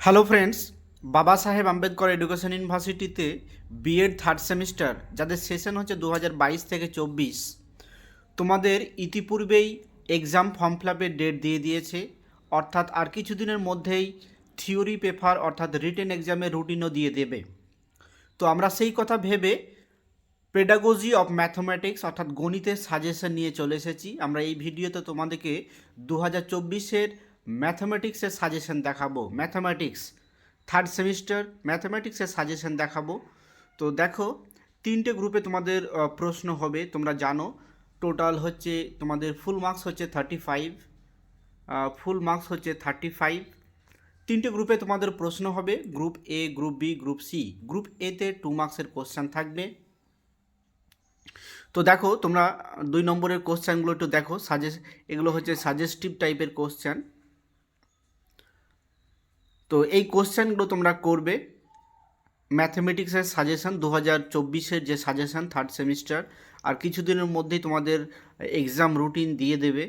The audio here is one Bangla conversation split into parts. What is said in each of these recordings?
Hello friends Baba Saheb Ambedkar education ইউনিভার্সিটিতে বিএড থার্ড সেমিস্টার যাদের সেশন হচ্ছে দু থেকে চব্বিশ। তোমাদের ইতিপূর্বেই এক্সাম ফর্ম ফিলাপের ডেট দিয়ে দিয়েছে। অর্থাৎ আর কিছুদিনের মধ্যেই থিওরি পেপার অর্থাৎ রিটেন এক্সামের রুটিনও দিয়ে দেবে। তো আমরা সেই কথা ভেবে পেডাগোজি অফ ম্যাথমেটিক্স অর্থাৎ গণিতের সাজেশন নিয়ে চলে এসেছি। আমরা এই ভিডিওতে তোমাদেরকে দু হাজার চব্বিশের ম্যাথমেটিক্সের সাজেশন দেখাবো। ম্যাথমেটিক্স থার্ড সেমিস্টার ম্যাথমেটিক্সের সাজেশন দেখাবো। তো দেখো, তিনটে গ্রুপে তোমাদের প্রশ্ন হবে, তোমরা জানো। টোটাল হচ্ছে, তোমাদের ফুল মার্কস হচ্ছে থার্টি ফাইভ ফুল মার্কস হচ্ছে থার্টি ফাইভ তিনটে গ্রুপে তোমাদের প্রশ্ন হবে group A group B group C group এতে টু মার্কসের কোশ্চেন থাকবে। তো দেখো, তোমরা দুই নম্বরের কোশ্চেনগুলো একটু দেখো। সাজেস এগুলো হচ্ছে সাজেস্টিভ টাইপের কোশ্চেন তো এই কোশ্চেনগুলো তোমরা করবে। ম্যাথমেটিক্সের সাজেশন দু হাজার চব্বিশের যে সাজেশন থার্ড সেমিস্টার আর কিছুদিনের মধ্যেই তোমাদের এক্সাম রুটিন দিয়ে দেবে।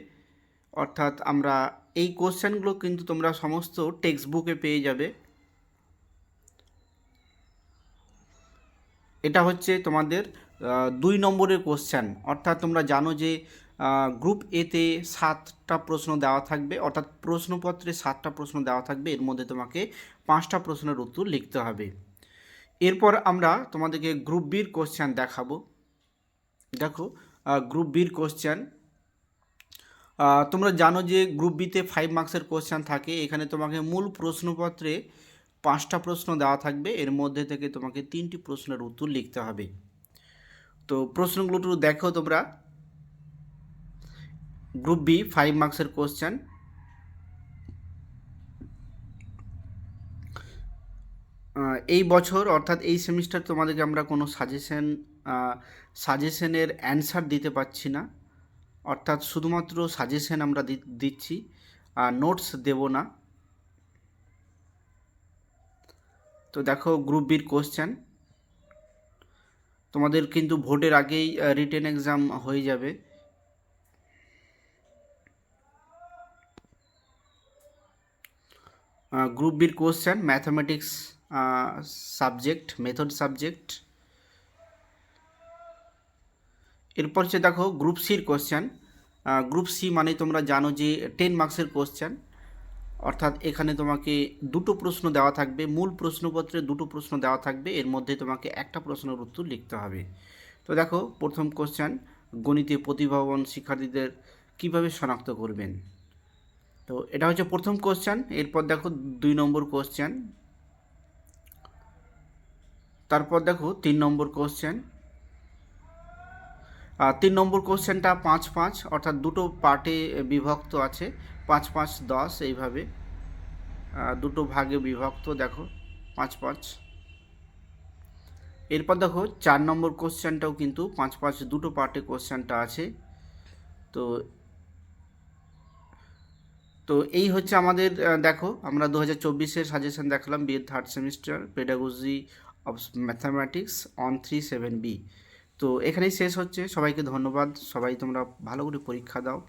অর্থাৎ আমরা এই কোশ্চেনগুলো কিন্তু তোমরা সমস্ত টেক্সট বুকে পেয়ে যাবে। এটা হচ্ছে তোমাদের দুই নম্বরের কোশ্চেন। অর্থাৎ তোমরা জানো যে গ্রুপ এতে সাতটা প্রশ্ন দেওয়া থাকবে, অর্থাৎ প্রশ্নপত্রে সাতটা প্রশ্ন দেওয়া থাকবে, এর মধ্যে তোমাকে পাঁচটা প্রশ্নের উত্তর লিখতে হবে। এরপর আমরা তোমাদেরকে গ্রুপ বির কোশ্চেন দেখাবো। দেখো গ্রুপ বির কোশ্চেন তোমরা জানো যে গ্রুপ বিতে ফাইভ মার্কসের কোশ্চেন থাকে, এখানে তোমাকে মূল প্রশ্নপত্রে পাঁচটা প্রশ্ন দেওয়া থাকবে, এর মধ্যে থেকে তোমাকে তিনটি প্রশ্নের উত্তর লিখতে হবে। তো প্রশ্নগুলো দেখো তোমরা। গ্রুপ বি ফাইভ মার্কসের কোশ্চেন এই বছর, অর্থাৎ এই সেমিস্টার তোমাদেরকে আমরা কোনো সাজেশন সাজেশনের অ্যান্সার দিতে পারছি না। অর্থাৎ শুধুমাত্র সাজেশন আমরা দিচ্ছি নোটস দেব না। তো দেখো গ্রুপ বির কোশ্চেন তোমাদের কিন্তু ভোটের আগেই রিটেন এক্সাম হয়ে যাবে। গ্রুপ বির question mathematics subject method subject এরপর হচ্ছে দেখো গ্রুপ সির কোশ্চেন গ্রুপ সি মানে তোমরা জানো যে টেন মার্কসের কোশ্চেন অর্থাৎ এখানে তোমাকে দুটো প্রশ্ন দেওয়া থাকবে, মূল প্রশ্নপত্রে দুটো প্রশ্ন দেওয়া থাকবে, এর মধ্যে তোমাকে একটা প্রশ্নের উত্তর লিখতে হবে। তো দেখো প্রথম কোশ্চেন গণিতে প্রতিভাবান শিক্ষার্থীদের কীভাবে শনাক্ত করবেন? তো এটা হচ্ছে প্রথম কোশ্চেন এরপর দেখো দুই নম্বর কোশ্চেন তারপর দেখো তিন নম্বর কোশ্চেন তিন নম্বর কোশ্চেনটা পাঁচ পাঁচ, অর্থাৎ দুটো পার্টে বিভক্ত আছে, পাঁচ পাঁচ দশ এইভাবে দুটো ভাগে বিভক্ত দেখো, পাঁচ পাঁচ। এরপর দেখো চার নম্বর কোশ্চেনটাও কিন্তু পাঁচ পাঁচ দুটো পার্টে কোশ্চেনটা আছে, তো তো এই হচ্ছে আমাদের দেখো, আমরা দু হাজার চব্বিশের সাজেশন দেখালাম B Ed third semester pedagogy of mathematics one three seven B তো এখানেই শেষ হচ্ছে, সবাইকে ধন্যবাদ, সবাই তোমরা ভালো করে পরীক্ষা দাও।